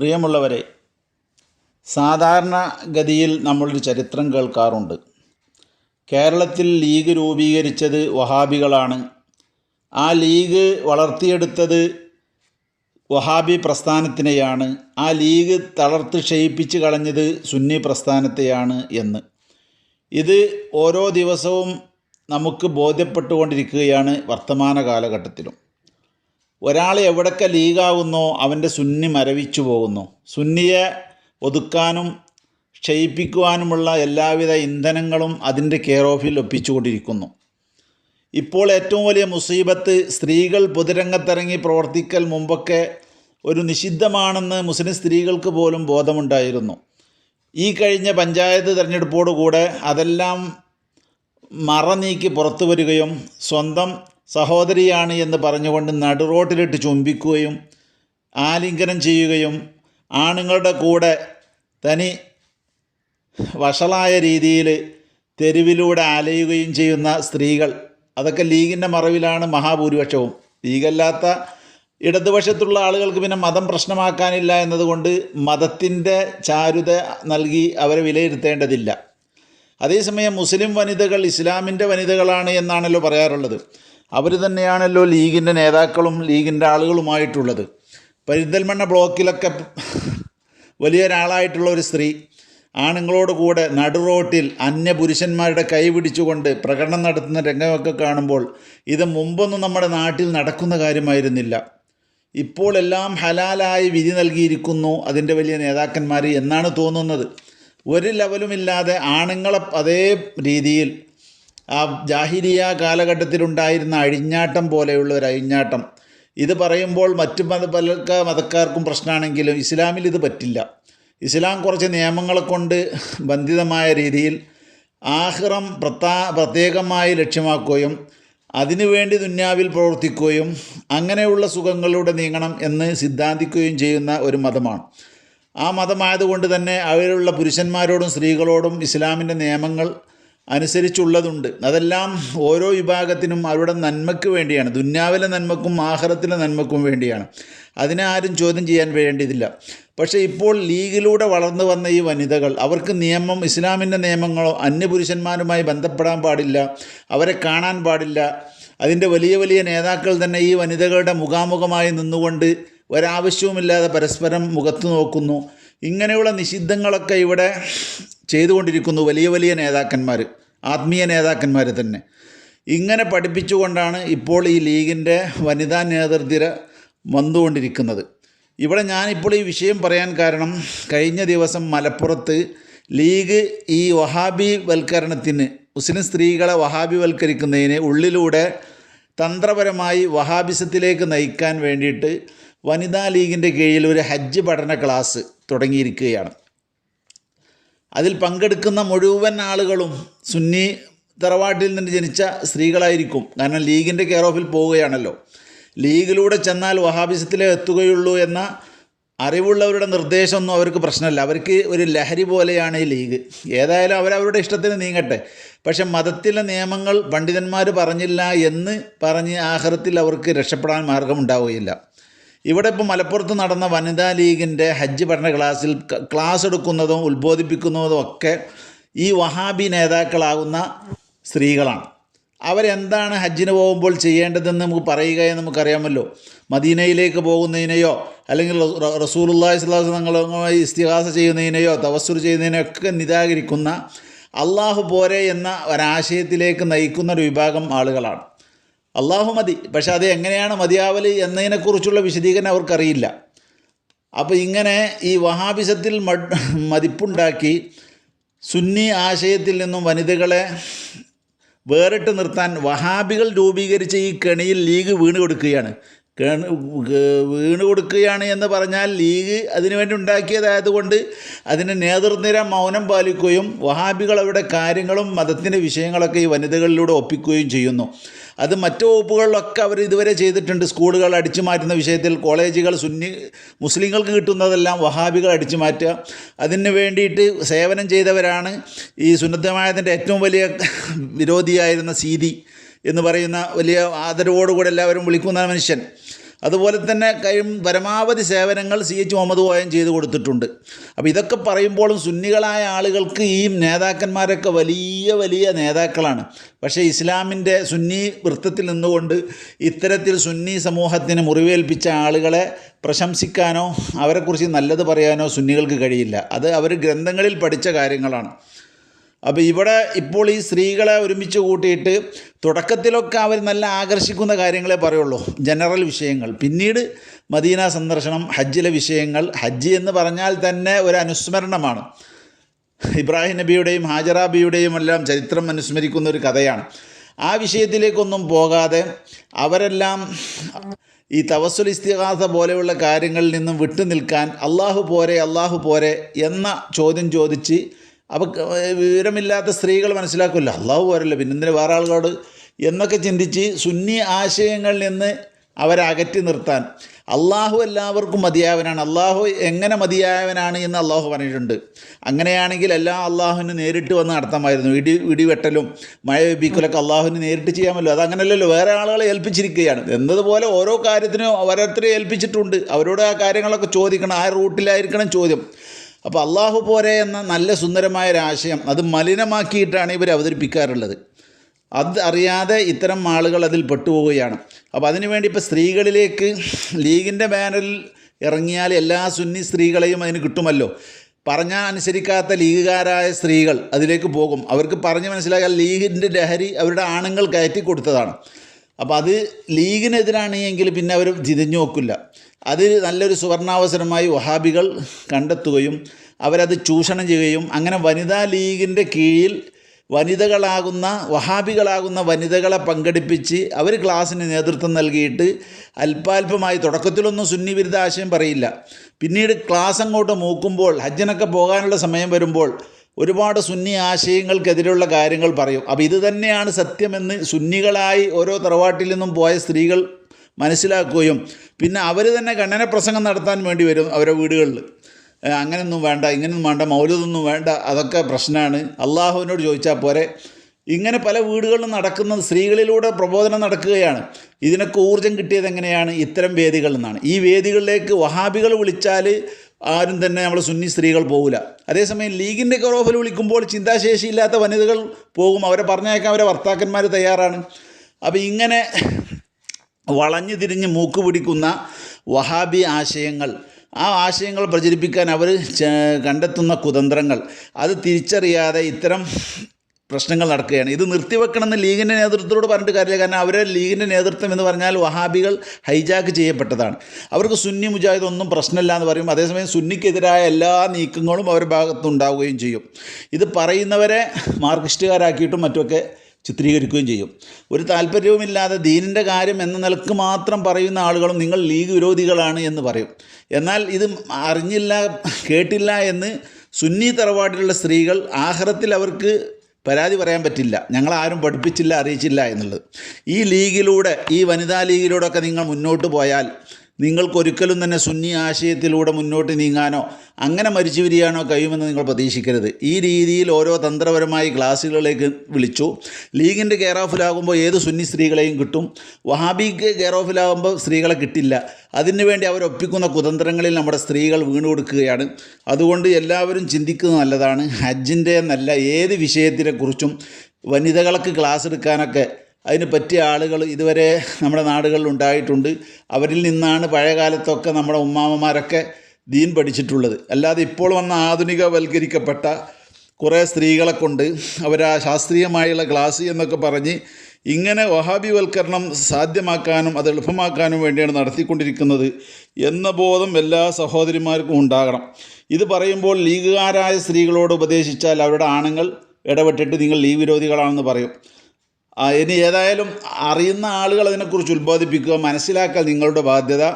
പ്രിയമുള്ളവരെ സാധാരണഗതിയിൽ നമ്മളൊരു ചരിത്രം കേൾക്കാറുണ്ട്. കേരളത്തിൽ ലീഗ് രൂപീകരിച്ചത് വഹാബികളാണ്. ആ ലീഗ് വളർത്തിയെടുത്തത് വഹാബി പ്രസ്ഥാനത്തിനെയാണ്. ആ ലീഗ് തളർത്ത് ക്ഷയിപ്പിച്ച് കളഞ്ഞത് സുന്നി പ്രസ്ഥാനത്തെയാണ് എന്ന്. ഇത് ഓരോ ദിവസവും നമുക്ക് ബോധ്യപ്പെട്ടുകൊണ്ടിരിക്കുകയാണ് വർത്തമാന കാലഘട്ടത്തിലും ഒരാൾ എവിടൊക്കെ ലീഗാകുന്നോ അവന്റെ സുന്നി മരവിച്ചു പോകുന്നു. സുന്നിയെ ഒതുക്കാനും ക്ഷയിപ്പിക്കുവാനുമുള്ള എല്ലാവിധ ഇന്ധനങ്ങളും അതിന്റെ കെയർ ഓഫിൽ ഒപ്പിച്ചുകൊണ്ടിരിക്കുന്നു. ഇപ്പോൾ ഏറ്റവും വലിയ മുസീബത്ത് സ്ത്രീകൾ പൊതുരംഗത്തിറങ്ങി പ്രവർത്തിക്കൽ മുമ്പൊക്കെ ഒരു നിഷിദ്ധമാണെന്ന് മുസ്ലിം സ്ത്രീകൾക്ക് പോലും ബോധമുണ്ടായിരുന്നു. ഈ കഴിഞ്ഞ പഞ്ചായത്ത് തിരഞ്ഞെടുപ്പോടുകൂടെ അതെല്ലാം മറ നീക്കി പുറത്തു വരികയും സ്വന്തം സഹോദരിയാണ് എന്ന് പറഞ്ഞുകൊണ്ട് നടുറോട്ടിലിട്ട് ചുംബിക്കുകയും ആലിംഗനം ചെയ്യുകയും ആണുങ്ങളുടെ കൂടെ തനി വഷളായ രീതിയിൽ തെരുവിലൂടെ അലയുകയും ചെയ്യുന്ന സ്ത്രീകൾ. അതൊക്കെ ലീഗിന്റെ മറവിലാണ് മഹാഭൂരിപക്ഷവും. ലീഗല്ലാത്ത ഇടതുപക്ഷത്തുള്ള ആളുകൾക്ക് പിന്നെ മതം പ്രശ്നമാക്കാനില്ല എന്നതുകൊണ്ട് മതത്തിന്റെ ചാരുത നൽകി അവരെ വിലയിരുത്തേണ്ടതില്ല. അതേസമയം മുസ്ലിം വനിതകൾ ഇസ്ലാമിന്റെ വനിതകളാണ് എന്നാണല്ലോ പറയാറുള്ളത്. അവർ തന്നെയാണല്ലോ ലീഗിന്റെ നേതാക്കളും ലീഗിന്റെ ആളുകളുമായിട്ടുള്ളത്. പെരിന്തൽമണ്ണ ബ്ലോക്കിലൊക്കെ വലിയൊരാളായിട്ടുള്ള ഒരു സ്ത്രീ ആണുങ്ങളോട് കൂടെ നടുറോട്ടിൽ അന്യപുരുഷന്മാരുടെ കൈ പിടിച്ചുകൊണ്ട് പ്രകടനം നടത്തുന്ന രംഗമൊക്കെ കാണുമ്പോൾ ഇത് മുമ്പൊന്നും നമ്മുടെ നാട്ടിൽ നടക്കുന്ന കാര്യമായിരുന്നില്ല. ഇപ്പോൾ എല്ലാം ഹലാലായി വിധി നൽകിയിരിക്കുന്നു അതിന്റെ വലിയ നേതാക്കന്മാർ എന്നാണ് തോന്നുന്നത്. ഒരു ലെവലുമില്ലാതെ ആണുങ്ങളെ അതേ രീതിയിൽ ആ ജാഹിരിയ കാലഘട്ടത്തിലുണ്ടായിരുന്ന അഴിഞ്ഞാട്ടം പോലെയുള്ള ഒരു അഴിഞ്ഞാട്ടം. ഇത് പറയുമ്പോൾ മറ്റു മത പല മതക്കാർക്കും പ്രശ്നമാണെങ്കിലും ഇസ്ലാമിൽ ഇത് പറ്റില്ല. ഇസ്ലാം കുറച്ച് നിയമങ്ങളെ കൊണ്ട് ബന്ധിതമായ രീതിയിൽ ആഹ്റം പ്രത്താ പ്രത്യേകമായി ലക്ഷ്യമാക്കുകയും അതിനുവേണ്ടി ദുന്യാവിൽ പ്രവർത്തിക്കുകയും അങ്ങനെയുള്ള സുഖങ്ങളിലൂടെ നീങ്ങണം എന്ന് സിദ്ധാന്തിക്കുകയും ചെയ്യുന്ന ഒരു മതമാണ്. ആ മതമായതുകൊണ്ട് തന്നെ അവരിലുള്ള പുരുഷന്മാരോടും സ്ത്രീകളോടും ഇസ്ലാമിന്റെ നിയമങ്ങൾ അനുസരിച്ചുള്ളതുണ്ട്. അതെല്ലാം ഓരോ വിഭാഗത്തിനും അവരുടെ നന്മയ്ക്ക് വേണ്ടിയാണ്. ദുന്യാവിലെ നന്മക്കും ആഹാരത്തിലെ നന്മക്കും വേണ്ടിയാണ്. അതിനെ ആരും ചോദ്യം ചെയ്യാൻ വേണ്ടിയതില്ല പക്ഷേ ഇപ്പോൾ ലീഗിലൂടെ വളർന്നു വന്ന ഈ വനിതകൾ അവർക്ക് നിയമം ഇസ്ലാമിന്റെ നിയമങ്ങളോ അന്യപുരുഷന്മാരുമായി ബന്ധപ്പെടാൻ പാടില്ല അവരെ കാണാൻ പാടില്ല. അതിന്റെ വലിയ വലിയ നേതാക്കൾ തന്നെ ഈ വനിതകളുടെ മുഖാമുഖമായി നിന്നുകൊണ്ട് ഒരാവശ്യവുമില്ലാതെ പരസ്പരം മുഖത്ത് നോക്കുന്നു. ഇങ്ങനെയുള്ള നിഷിദ്ധങ്ങളൊക്കെ ഇവിടെ ചെയ്തുകൊണ്ടിരിക്കുന്നു വലിയ വലിയ നേതാക്കന്മാർ ആത്മീയ നേതാക്കന്മാരെ തന്നെ. ഇങ്ങനെ പഠിപ്പിച്ചുകൊണ്ടാണ് ഇപ്പോൾ ഈ ലീഗിന്റെ വനിതാ നേതൃത്വ വന്നുകൊണ്ടിരിക്കുന്നത്. ഇവിടെ ഞാനിപ്പോൾ ഈ വിഷയം പറയാൻ കാരണം കഴിഞ്ഞ ദിവസം മലപ്പുറത്ത് ലീഗ് ഈ വഹാബി വൽക്കരണത്തിന് മുസ്ലിം സ്ത്രീകളെ വഹാബി വഹാബിവൽക്കരിക്കുന്നതിന് ഉള്ളിലൂടെ തന്ത്രപരമായി വഹാബിസത്തിലേക്ക് നയിക്കാൻ വേണ്ടിയിട്ട് വനിതാ ലീഗിന്റെ കീഴിൽ ഒരു ഹജ്ജ് പഠന ക്ലാസ് തുടങ്ങിയിരിക്കുകയാണ്. അതിൽ പങ്കെടുക്കുന്ന മുഴുവൻ ആളുകളും സുന്നി തറവാട്ടിൽ നിന്ന് ജനിച്ച സ്ത്രീകളായിരിക്കും. കാരണം ലീഗിന്റെ കെയർ ഓഫിൽ പോവുകയാണല്ലോ. ലീഗിലൂടെ ചെന്നാൽ വഹാബിസത്തിലേ എത്തുകയുള്ളൂ എന്ന അറിവുള്ളവരുടെ നിർദ്ദേശമൊന്നും അവർക്ക് പ്രശ്നമല്ല. അവർക്ക് ഒരു ലഹരി പോലെയാണ് ഈ ലീഗ്. ഏതായാലും അവരവരുടെ ഇഷ്ടത്തിന് നീങ്ങട്ടെ. പക്ഷെ മതത്തിലെ നിയമങ്ങൾ പണ്ഡിതന്മാർ പറഞ്ഞില്ല എന്ന് പറഞ്ഞ് ആഹാരത്തിൽ അവർക്ക് രക്ഷപ്പെടാൻ മാർഗമുണ്ടാവുകയില്ല. ഇവിടെ ഇപ്പോൾ മലപ്പുറത്ത് നടന്ന വനിതാ ലീഗിന്റെ ഹജ്ജ് പഠന ക്ലാസ്സിൽ ക്ലാസ് എടുക്കുന്നതും ഉത്ബോധിപ്പിക്കുന്നതും ഒക്കെ ഈ വഹാബി നേതാക്കളാകുന്ന സ്ത്രീകളാണ്. അവരെന്താണ് ഹജ്ജിന് പോകുമ്പോൾ ചെയ്യേണ്ടതെന്ന് നമുക്ക് പറയുക എന്ന് നമുക്കറിയാമല്ലോ. മദീനയിലേക്ക് പോകുന്നതിനെയോ അല്ലെങ്കിൽ റസൂലുള്ളാഹി സ്വലാസ് തങ്ങളുമായി ഇസ്തിഹാസ ചെയ്യുന്നതിനെയോ തവസ്സുർ ചെയ്യുന്നതിനെയോ ഒക്കെ നിരാകരിക്കുന്ന അള്ളാഹു പോരെ എന്ന ഒരാശയത്തിലേക്ക് നയിക്കുന്ന ഒരു വിഭാഗം ആളുകളാണ്. അള്ളാഹു മതി. പക്ഷെ അത് എങ്ങനെയാണ് മതിയാവൽ എന്നതിനെക്കുറിച്ചുള്ള വിശദീകരണം അവർക്കറിയില്ല. അപ്പോൾ ഇങ്ങനെ ഈ വഹാബിസത്തിൽ മതിപ്പുണ്ടാക്കി സുന്നി ആശയത്തിൽ നിന്നും വനിതകളെ വേറിട്ട് നിർത്താൻ വഹാബികൾ രൂപീകരിച്ച ഈ കെണിയിൽ ലീഗ് വീണ് കൊടുക്കുകയാണ്. വീണ് കൊടുക്കുകയാണ് എന്ന് പറഞ്ഞാൽ ലീഗ് അതിനുവേണ്ടി ഉണ്ടാക്കിയതായതുകൊണ്ട് അതിന് നേതൃനിര മൗനം പാലിക്കുകയും വഹാബികൾ അവരുടെ കാര്യങ്ങളും മതത്തിന്റെ വിഷയങ്ങളൊക്കെ ഈ വനിതകളിലൂടെ ഒപ്പിക്കുകയും ചെയ്യുന്നു. അത് മറ്റു വകുപ്പുകളിലൊക്കെ അവർ ഇതുവരെ ചെയ്തിട്ടുണ്ട്. സ്കൂളുകൾ അടിച്ചു മാറ്റുന്ന വിഷയത്തിൽ കോളേജുകൾ സുന്നി മുസ്ലിങ്ങൾക്ക് കിട്ടുന്നതെല്ലാം വഹാബികൾ അടിച്ചു മാറ്റുക. അതിന് വേണ്ടിയിട്ട് സേവനം ചെയ്തവരാണ് ഈ സുന്നദ്ധമായതിന്റെ ഏറ്റവും വലിയ വിരോധിയായിരുന്ന സീതി എന്ന് പറയുന്ന വലിയ ആദരവോടുകൂടെ എല്ലാവരും വിളിക്കുന്ന മനുഷ്യൻ. അതുപോലെ തന്നെ കഴിയും പരമാവധി സേവനങ്ങൾ സി എച്ച് മുഹമ്മദ് കോയം ചെയ്തു കൊടുത്തിട്ടുണ്ട്. അപ്പോൾ ഇതൊക്കെ പറയുമ്പോഴും സുന്നികളായ ആളുകൾക്ക് ഈ നേതാക്കന്മാരൊക്കെ വലിയ വലിയ നേതാക്കളാണ്. പക്ഷേ ഇസ്ലാമിന്റെ സുന്നി വൃത്തത്തിൽ നിന്നുകൊണ്ട് ഇത്തരത്തിൽ സുന്നി സമൂഹത്തിന് മുറിവേൽപ്പിച്ച ആളുകളെ പ്രശംസിക്കാനോ അവരെക്കുറിച്ച് നല്ലത് പറയാനോ സുന്നികൾക്ക് കഴിയില്ല. അത് അവർ ഗ്രന്ഥങ്ങളിൽ പഠിച്ച കാര്യങ്ങളാണ്. അപ്പോൾ ഇവിടെ ഇപ്പോൾ ഈ സ്ത്രീകളെ ഒരുമിച്ച് കൂട്ടിയിട്ട് തുടക്കത്തിലൊക്കെ അവർ നല്ല ആകർഷിക്കുന്ന കാര്യങ്ങളെ പറയുള്ളൂ. ജനറൽ വിഷയങ്ങൾ. പിന്നീട് മദീന സന്ദർശനം ഹജ്ജിലെ വിഷയങ്ങൾ. ഹജ്ജ് എന്ന് പറഞ്ഞാൽ തന്നെ ഒരു അനുസ്മരണമാണ്. ഇബ്രാഹിം നബിയുടെയും ഹാജറാബിയുടെയും എല്ലാം ചരിത്രം അനുസ്മരിക്കുന്ന ഒരു കഥയാണ്. ആ വിഷയത്തിലേക്കൊന്നും പോകാതെ അവരെല്ലാം ഈ തവസുൽ ഇസ്തിഹാസ പോലെയുള്ള കാര്യങ്ങളിൽ നിന്നും വിട്ടു നിൽക്കാൻ അള്ളാഹു പോരെ അള്ളാഹു പോരെ എന്ന ചോദ്യം ചോദിച്ച് അവ വിവരമില്ലാത്ത സ്ത്രീകൾ മനസ്സിലാക്കില്ല അള്ളാഹു പോരല്ലോ പിന്നെ എന്തിനു വേറെ ആളുകളോട് എന്നൊക്കെ ചിന്തിച്ച് സുന്നി ആശയങ്ങളിൽ നിന്ന് അവരെ അകറ്റി നിർത്താൻ. അള്ളാഹു എല്ലാവർക്കും മതിയായവനാണ്. അള്ളാഹു എങ്ങനെ മതിയായവനാണ് എന്ന് അള്ളാഹു പറഞ്ഞിട്ടുണ്ട്. അങ്ങനെയാണെങ്കിൽ എല്ലാ അള്ളാഹുവിന് നേരിട്ട് വന്ന് നടത്താമായിരുന്നു. ഇടി ഇടിവെട്ടലും മഴ വെപ്പിക്കലൊക്കെ അള്ളാഹുവിന് നേരിട്ട് ചെയ്യാമല്ലോ അതങ്ങനെയല്ലല്ലോ വേറെ ആളുകളെ ഏൽപ്പിച്ചിരിക്കുകയാണ്. എന്നതുപോലെ ഓരോ കാര്യത്തിനും ഓരോരുത്തരെ ഏൽപ്പിച്ചിട്ടുണ്ട്. അവരോട് ആ കാര്യങ്ങളൊക്കെ ചോദിക്കണം. ആ റൂട്ടിലായിരിക്കണം ചോദ്യം. അപ്പോൾ അള്ളാഹു പോരെ എന്ന നല്ല സുന്ദരമായ ഒരു ആശയം അത് മലിനമാക്കിയിട്ടാണ് ഇവർ അവതരിപ്പിക്കാറുള്ളത്. അത് അറിയാതെ ഇത്തരം ആളുകൾ അതിൽ പെട്ടുപോവുകയാണ്. അപ്പോൾ അതിനുവേണ്ടി ഇപ്പോൾ സ്ത്രീകളിലേക്ക് ലീഗിന്റെ ബാനറിൽ ഇറങ്ങിയാൽ എല്ലാ സുന്നി സ്ത്രീകളെയും അതിന് കിട്ടുമല്ലോ. പറഞ്ഞാൽ അനുസരിക്കാത്ത ലീഗുകാരായ സ്ത്രീകൾ അതിലേക്ക് പോകും. അവർക്ക് പറഞ്ഞ് മനസ്സിലാക്കാൻ ലീഗിന്റെ ലഹരി അവരുടെ ആണുങ്ങൾ കയറ്റി കൊടുത്തതാണ്. അപ്പോൾ അത് ലീഗിനെതിരാണ് എങ്കിൽ പിന്നെ അവർ തിരിഞ്ഞു നോക്കില്ല. അത് നല്ലൊരു സുവർണാവസരമായി വഹാബികൾ കണ്ടെത്തുകയും അവരത് ചൂഷണം ചെയ്യുകയും അങ്ങനെ വനിതാ ലീഗിന്റെ കീഴിൽ വനിതകളാകുന്ന വഹാബികളാകുന്ന വനിതകളെ പങ്കെടുപ്പിച്ച് അവർ ക്ലാസ്സിന് നേതൃത്വം നൽകിയിട്ട് അല്പാൽപമായി തുടക്കത്തിലൊന്നും സുന്നി വിരുദ്ധ ആശയം പറയില്ല. പിന്നീട് ക്ലാസ് അങ്ങോട്ട് മൂക്കുമ്പോൾ ഹജ്ജിനൊക്കെ പോകാനുള്ള സമയം വരുമ്പോൾ ഒരുപാട് സുന്നി ആശയങ്ങൾക്കെതിരെയുള്ള കാര്യങ്ങൾ പറയും. അപ്പോൾ ഇത് തന്നെയാണ് സത്യമെന്ന് സുന്നികളായി ഓരോ തറവാട്ടിൽ നിന്നും പോയ സ്ത്രീകൾ മനസ്സിലാക്കുകയും പിന്നെ അവർ തന്നെ ഖണ്ഡന പ്രസംഗം നടത്താൻ വേണ്ടി വരും അവരുടെ വീടുകളിൽ. അങ്ങനെയൊന്നും വേണ്ട ഇങ്ങനെയൊന്നും വേണ്ട മൗലതൊന്നും വേണ്ട അതൊക്കെ പ്രശ്നമാണ്. അള്ളാഹുവിനോട് ചോദിച്ചാൽ പോരെ. ഇങ്ങനെ പല വീടുകളിലും നടക്കുന്ന സ്ത്രീകളിലൂടെ പ്രബോധനം നടക്കുകയാണ്. ഇതിനൊക്കെ ഊർജം കിട്ടിയത് എങ്ങനെയാണ്? ഇത്തരം വേദികളിൽ നിന്നാണ്. ഈ വേദികളിലേക്ക് വഹാബികൾ വിളിച്ചാൽ ആരും തന്നെ നമ്മൾ സുന്നി സ്ത്രീകൾ പോകില്ല അതേസമയം ലീഗിന്റെ കറോഫിൽ വിളിക്കുമ്പോൾ ചിന്താശേഷിയില്ലാത്ത വനിതകൾ പോകും. അവരെ പറഞ്ഞേക്കാൻ അവരെ ഭർത്താക്കന്മാർ തയ്യാറാണ്. അപ്പോൾ ഇങ്ങനെ വളഞ്ഞു തിരിഞ്ഞ് മൂക്ക് പിടിക്കുന്ന വഹാബി ആശയങ്ങൾ ആ ആശയങ്ങൾ പ്രചരിപ്പിക്കാൻ അവർ കണ്ടെത്തുന്ന കുതന്ത്രങ്ങൾ അത് തിരിച്ചറിയാതെ ഇത്തരം പ്രശ്നങ്ങൾ നടക്കുകയാണ്. ഇത് നിർത്തിവെക്കണമെന്ന് ലീഗിന്റെ നേതൃത്വത്തോട് പറഞ്ഞിട്ട് കാര്യമില്ല. കാരണം അവരെ ലീഗിന്റെ നേതൃത്വം എന്ന് പറഞ്ഞാൽ വഹാബികൾ ഹൈജാക്ക് ചെയ്യപ്പെട്ടതാണ്. അവർക്ക് സുന്നി മുജാഹിദ് ഒന്നും പ്രശ്നമില്ല എന്ന് പറയും. അതേസമയം സുന്നിക്കെതിരായ എല്ലാ നീക്കങ്ങളും അവരുടെ ഭാഗത്തുണ്ടാവുകയും ചെയ്യും. ഇത് പറയുന്നവരെ മാർക്സിസ്റ്റുകാരാക്കിയിട്ടും മറ്റുമൊക്കെ ചിത്രീകരിക്കുകയും ചെയ്യും. ഒരു താല്പര്യവുമില്ലാതെ ദീനിന്റെ കാര്യം എന്ന നിലയ്ക്ക് മാത്രം പറയുന്ന ആളുകളും നിങ്ങൾ ലീഗ് വിരോധികളാണ് എന്ന് പറയും. എന്നാൽ ഇത് അറിഞ്ഞില്ല കേട്ടില്ല എന്ന് സുന്നി തറവാട്ടിലുള്ള സ്ത്രീകൾ ആഹ്റത്തിൽ അവർക്ക് പരാതി പറയാൻ പറ്റില്ല. ഞങ്ങളാരും പഠിപ്പിച്ചില്ല അറിയിച്ചില്ല എന്നുള്ളത്. ഈ ലീഗിലൂടെ ഈ വനിതാ ലീഗിലൂടെയൊക്കെ നിങ്ങൾ മുന്നോട്ട് പോയാൽ നിങ്ങൾക്കൊരിക്കലും തന്നെ സുന്നി ആശയത്തിലൂടെ മുന്നോട്ട് നീങ്ങാനോ അങ്ങനെ മരിച്ചു വരികയാണോ കഴിയുമെന്ന് നിങ്ങൾ പ്രതീക്ഷിക്കരുത്. ഈ രീതിയിൽ ഓരോ തന്ത്രപരമായി ക്ലാസ്സുകളിലേക്ക് വിളിച്ചു. ലീഗിന്റെ കെയർ ഓഫിലാകുമ്പോൾ ഏത് സുന്നി സ്ത്രീകളെയും കിട്ടും. വഹാബിക്ക് കെയർ ഓഫിലാകുമ്പോൾ സ്ത്രീകളെ കിട്ടില്ല. അതിനുവേണ്ടി അവരൊപ്പിക്കുന്ന കുതന്ത്രങ്ങളിൽ നമ്മുടെ സ്ത്രീകൾ വീണു കൊടുക്കുകയാണ്. അതുകൊണ്ട് എല്ലാവരും ചിന്തിക്കുന്നത് നല്ലതാണ്. ഹജ്ജിന്റെ എന്നല്ല ഏത് വിഷയത്തിനെക്കുറിച്ചും വനിതകൾക്ക് ക്ലാസ് എടുക്കാനൊക്കെ അതിന് പറ്റിയ ആളുകൾ ഇതുവരെ നമ്മുടെ നാടുകളിൽ ഉണ്ടായിട്ടുണ്ട്. അവരിൽ നിന്നാണ് പഴയകാലത്തൊക്കെ നമ്മുടെ ഉമ്മാമ്മമാരൊക്കെ ദീൻ പഠിച്ചിട്ടുള്ളത്. അല്ലാതെ ഇപ്പോൾ വന്ന ആധുനികവൽക്കരിക്കപ്പെട്ട കുറേ സ്ത്രീകളെ കൊണ്ട് അവർ ആ ശാസ്ത്രീയമായുള്ള ക്ലാസ് എന്നൊക്കെ പറഞ്ഞ് ഇങ്ങനെ വഹാബിവൽക്കരണം സാധ്യമാക്കാനും അത് എളുപ്പമാക്കാനും വേണ്ടിയാണ് നടത്തിക്കൊണ്ടിരിക്കുന്നത് എന്ന ബോധം എല്ലാ സഹോദരിമാർക്കും ഉണ്ടാകണം. ഇത് പറയുമ്പോൾ ലീഗുകാരായ സ്ത്രീകളോട് ഉപദേശിച്ചാൽ അവരുടെ ആണുങ്ങൾ ഇടപെട്ടിട്ട് നിങ്ങൾ ലീഗ് വിരോധികളാണെന്ന് പറയും. ഇനി ഏതായാലും അറിയുന്ന ആളുകൾ അതിനെക്കുറിച്ച് ഉത്ബോധിപ്പിക്കുക മനസ്സിലാക്കൽ നിങ്ങളുടെ ബാധ്യത.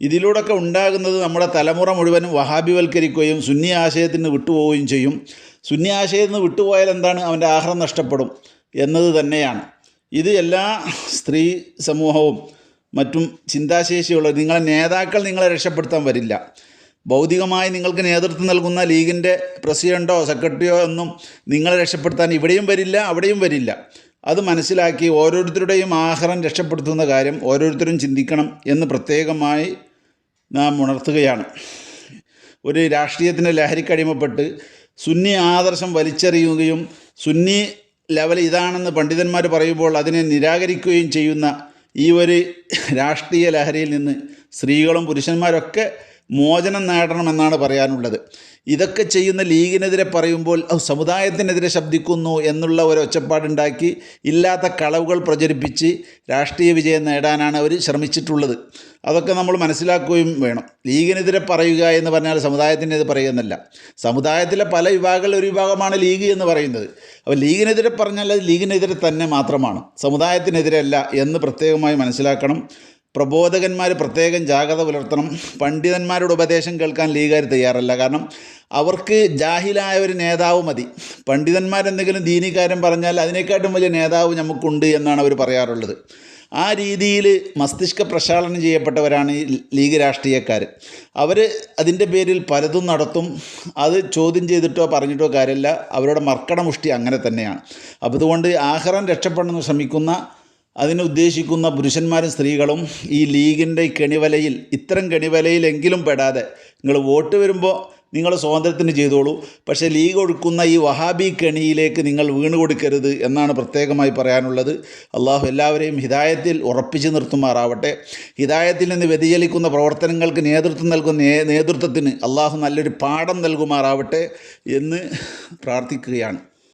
ഇതിലൂടെയൊക്കെ ഉണ്ടാകുന്നത് നമ്മുടെ തലമുറ മുഴുവനും വഹാബിവൽക്കരിക്കുകയും സുന്നി ആശയത്തിൽ നിന്ന് വിട്ടുപോവുകയും ചെയ്യും. സുന്നി ആശയത്തിൽ നിന്ന് വിട്ടുപോയാൽ എന്താണ്? അവന്റെ ആഹാരം നഷ്ടപ്പെടും എന്നത് തന്നെയാണ്. ഇത് എല്ലാ സ്ത്രീ സമൂഹവും മറ്റും ചിന്താശേഷിയുള്ള നിങ്ങളെ നേതാക്കൾ നിങ്ങളെ രക്ഷപ്പെടുത്താൻ വരില്ല. ഭൗതികമായി നിങ്ങൾക്ക് നേതൃത്വം നൽകുന്ന ലീഗിന്റെ പ്രസിഡന്റോ സെക്രട്ടറിയോ ഒന്നും നിങ്ങളെ രക്ഷപ്പെടുത്താൻ ഇവിടെയും വരില്ല അവിടെയും വരില്ല. അത് മനസ്സിലാക്കി ഓരോരുത്തരുടെയും ആഹാരം രക്ഷപ്പെടുത്തുന്ന കാര്യം ഓരോരുത്തരും ചിന്തിക്കണം എന്ന് പ്രത്യേകമായി നാം ഉണർത്തുകയാണ്. ഒരു രാഷ്ട്രീയത്തിന്റെ ലഹരിക്കടിമപ്പെട്ട് സുന്നി ആദർശം വലിച്ചെറിയുകയും സുന്നി ലെവൽ ഇതാണെന്ന് പണ്ഡിതന്മാർ പറയുമ്പോൾ അതിനെ നിരാകരിക്കുകയും ചെയ്യുന്ന ഈ ഒരു രാഷ്ട്രീയ ലഹരിയിൽ നിന്ന് സ്ത്രീകളും പുരുഷന്മാരൊക്കെ മോചനം നേടണമെന്നാണ് പറയാനുള്ളത്. ഇതൊക്കെ ചെയ്യുന്ന ലീഗിനെതിരെ പറയുമ്പോൾ "ഔ, സമുദായത്തിനെതിരെ ശബ്ദിക്കുന്നു എന്നുള്ള ഒരു ഒച്ചപ്പാടുണ്ടാക്കി ഇല്ലാത്ത കളവുകൾ പ്രചരിപ്പിച്ച് രാഷ്ട്രീയ വിജയം നേടാനാണ് അവർ ശ്രമിച്ചിട്ടുള്ളത്. അതൊക്കെ നമ്മൾ മനസ്സിലാക്കുകയും വേണം. ലീഗിനെതിരെ പറയുക എന്ന് പറഞ്ഞാൽ സമുദായത്തിനെതിരെ പറയുന്നല്ല സമുദായത്തിലെ പല വിഭാഗങ്ങളിൽ ഒരു വിഭാഗമാണ് ലീഗ് എന്ന് പറയുന്നത്. അപ്പോൾ ലീഗിനെതിരെ പറഞ്ഞാൽ അത് ലീഗിനെതിരെ തന്നെ മാത്രമാണ്. സമുദായത്തിനെതിരെ അല്ല എന്ന് പ്രത്യേകമായി മനസ്സിലാക്കണം. പ്രബോധകന്മാർ പ്രത്യേകം ജാഗ്രത പുലർത്തണം. പണ്ഡിതന്മാരുടെ ഉപദേശം കേൾക്കാൻ ലീഗുകാർ തയ്യാറല്ല. കാരണം അവർക്ക് ജാഹിലായ ഒരു നേതാവ് മതി. പണ്ഡിതന്മാരെന്തെങ്കിലും ദീനിക്കാരൻ പറഞ്ഞാൽ അതിനേക്കാട്ടും വലിയ നേതാവ് നമുക്കുണ്ട് എന്നാണ് അവർ പറയാറുള്ളത്. ആ രീതിയിൽ മസ്തിഷ്ക പ്രക്ഷാളനം ചെയ്യപ്പെട്ടവരാണ് ഈ ലീഗ് രാഷ്ട്രീയക്കാർ അവർ അതിന്റെ പേരിൽ പലതും നടത്തും. അത് ചോദ്യം ചെയ്തിട്ടോ പറഞ്ഞിട്ടോ കാര്യമില്ല അവരുടെ മർക്കടമുഷ്ടി അങ്ങനെ തന്നെയാണ്. അപ്പോൾ അതുകൊണ്ട് ആഹാരം രക്ഷപ്പെടണമെന്ന് ശ്രമിക്കുന്ന അതിന് ഉദ്ദേശിക്കുന്ന പുരുഷന്മാരും സ്ത്രീകളും ഈ ലീഗിന്റെ കെണിവലയിൽ ഇത്തരം കെണിവലയിലെങ്കിലും പെടാതെ നിങ്ങൾ വോട്ട് വരുമ്പോൾ നിങ്ങൾ സ്വാതന്ത്ര്യത്തിന് ചെയ്തോളൂ. പക്ഷേ ലീഗ് ഒഴുക്കുന്ന ഈ വഹാബി കെണിയിലേക്ക് നിങ്ങൾ വീണ് കൊടുക്കരുത് എന്നാണ് പ്രത്യേകമായി പറയാനുള്ളത്. അള്ളാഹു എല്ലാവരെയും ഹിതായത്തിൽ ഉറപ്പിച്ചു നിർത്തുമാറാവട്ടെ. ഹിതായത്തിൽ നിന്ന് വ്യതിചലിക്കുന്ന പ്രവർത്തനങ്ങൾക്ക് നേതൃത്വം നൽകുന്ന നേതൃത്വത്തിന് അള്ളാഹു നല്ലൊരു പാഠം നൽകുമാറാവട്ടെ എന്ന് പ്രാർത്ഥിക്കുകയാണ്.